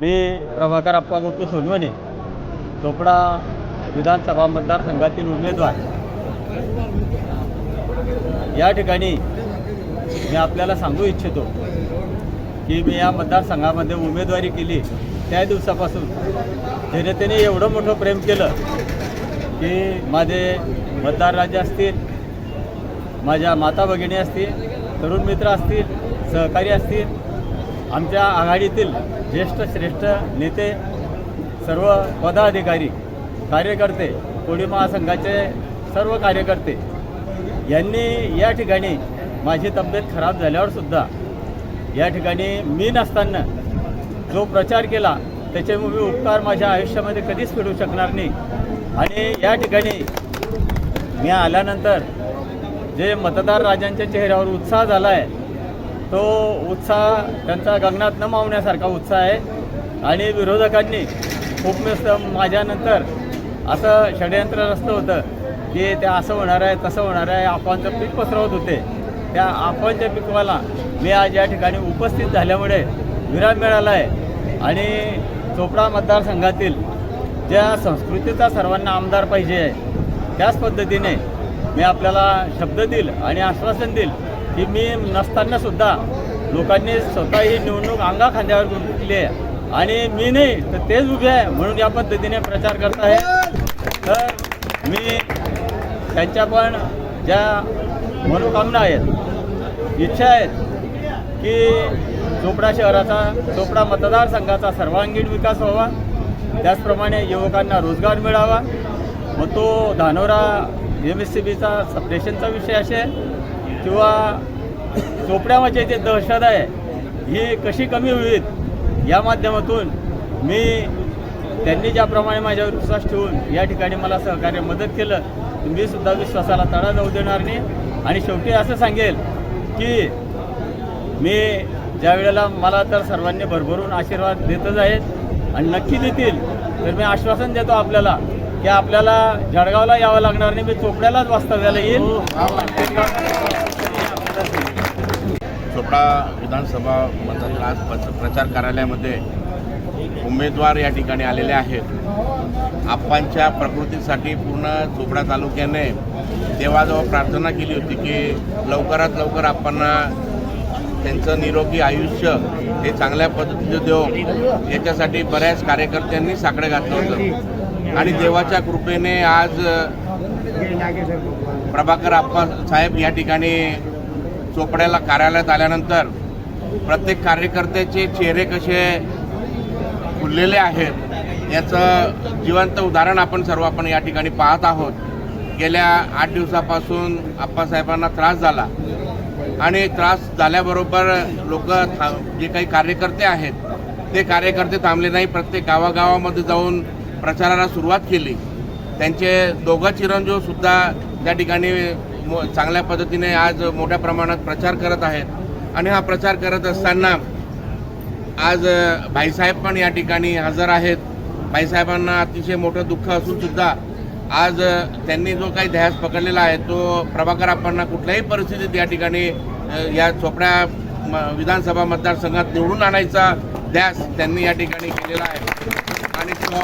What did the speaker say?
मी प्रभाकर अप्पा गोपू सोनवणे चोपडा विधानसभा मतदारसंघातील उमेदवार. या ठिकाणी मी आपल्याला सांगू इच्छितो की मी या मतदारसंघामध्ये उमेदवारी केली त्या दिवसापासून जनतेने एवढं मोठं प्रेम केलं की माझे मतदार राजे असतील माझ्या माता भगिनी असतील तरुण मित्र असतील सहकारी असतील आमच्या आघाडीतील ज्येष्ठ श्रेष्ठ नेते सर्व पदाधिकारी कार्यकर्ते कोळी महासंघाचे सर्व कार्यकर्ते यांनी या ठिकाणी माझी तब्येत खराब झाल्यावरसुद्धा या ठिकाणी मी नसताना जो प्रचार केला त्याचे मी उपकार माझ्या आयुष्यामध्ये कधीच फेडू शकणार नाही. आणि या ठिकाणी मी आल्यानंतर जे मतदार राजांच्या चेहऱ्यावर उत्साह झाला आहे तो उत्साह त्यांचा गगनात न मावण्यासारखा उत्साह आहे. आणि विरोधकांनी खूप मस्त माझ्यानंतर असं षडयंत्र रचलं होतं की ते असं होणार आहे तसं होणार आहे. आपणचं पीक पसरवत होते त्या आपणच्या पिकवाला मी आज या ठिकाणी उपस्थित झाल्यामुळे विराम मिळाला आहे. आणि चोपडा मतदारसंघातील ज्या संस्कृतीचा सर्वांना आमदार पाहिजे आहे त्याच पद्धतीने मी आपल्याला शब्द देईल आणि आश्वासन देईल की मी नसताना सुद्धा लोकांनी स्वतः ही निवडणूक अंगा खांद्यावर घेतली आहे. आणि मी नाही तर तेच उभे आहे म्हणून या पद्धतीने प्रचार करत आहे. तर मी त्यांच्या पण ज्या मनोकामना आहेत इच्छा आहेत की चोपडा शहराचा चोपडा मतदारसंघाचा सर्वांगीण विकास व्हावा. त्याचप्रमाणे युवकांना रोजगार मिळावा. मग तो धानोरा एम एस सी बीचा सप्रेशनचा विषय असेल किंवा चोपड्यामध्ये जे दहशत आहे ही कशी कमी होईल या माध्यमातून मी त्यांनी ज्याप्रमाणे माझ्यावर विश्वास ठेवून या ठिकाणी मला सहकार्य मदत केलं तर मी सुद्धा विश्वासाला तडा जाऊ देणार नाही. आणि शेवटी असं सांगेल की मी ज्या वेळेला मला तर सर्वांनी भरभरून आशीर्वाद देतच आहेत आणि नक्की देतील तर मी आश्वासन देतो आपल्याला की आपल्याला जळगावला यावं लागणार नाही मी चोपड्यालाच वास्तव्याला येईल. हो, चोपडा विधानसभा मतदार आज प्रचार कार्यालयामध्ये उमेदवार या ठिकाणी आलेले आहेत. आप्पांच्या प्रकृतीसाठी पूर्ण चोपडा तालुक्याने देवाजवळ प्रार्थना केली होती की लवकरात लवकर आप्पांना त्यांचं निरोगी आयुष्य हे चांगल्या पद्धतीचं देव याच्यासाठी बऱ्याच कार्यकर्त्यांनी साकडं घातलं होतं. आणि देवाच्या कृपेने आज प्रभाकर आप्पा साहेब या ठिकाणी चोपड्याला कार्यालयात आल्यानंतर प्रत्येक कार्यकर्त्याचे चेहरे कसे फुललेले आहेत याचं जिवंत उदाहरण आपण सर्व आपण या ठिकाणी पाहत आहोत. गेल्या आठ दिवसापासून आप्पासाहेबांना त्रास झाला. आणि त्रास झाल्याबरोबर लोक जे काही कार्यकर्ते आहेत ते कार्यकर्ते थांबले नाही. प्रत्येक गावागावामध्ये जाऊन प्रचाराला सुरुवात केली. त्यांचे दोघं चिरंजीवसुद्धा त्या ठिकाणी मो- चांगल्या पद्धतीने आज मोठ्या प्रमाणात प्रचार करत आहेत. आणि हा प्रचार करत असताना आज भाईसाहेब पण या ठिकाणी हजर आहेत. भाईसाहेबांना अतिशय मोठं दुःख असूनसुद्धा आज त्यांनी जो काही ध्यास पकडलेला आहे तो प्रभाकर आप्पांना कुठल्याही परिस्थितीत या ठिकाणी या चोपड्या म- विधानसभा मतदारसंघात निवडून आणायचा ध्यास त्यांनी या ठिकाणी केलेला आहे. आणि तो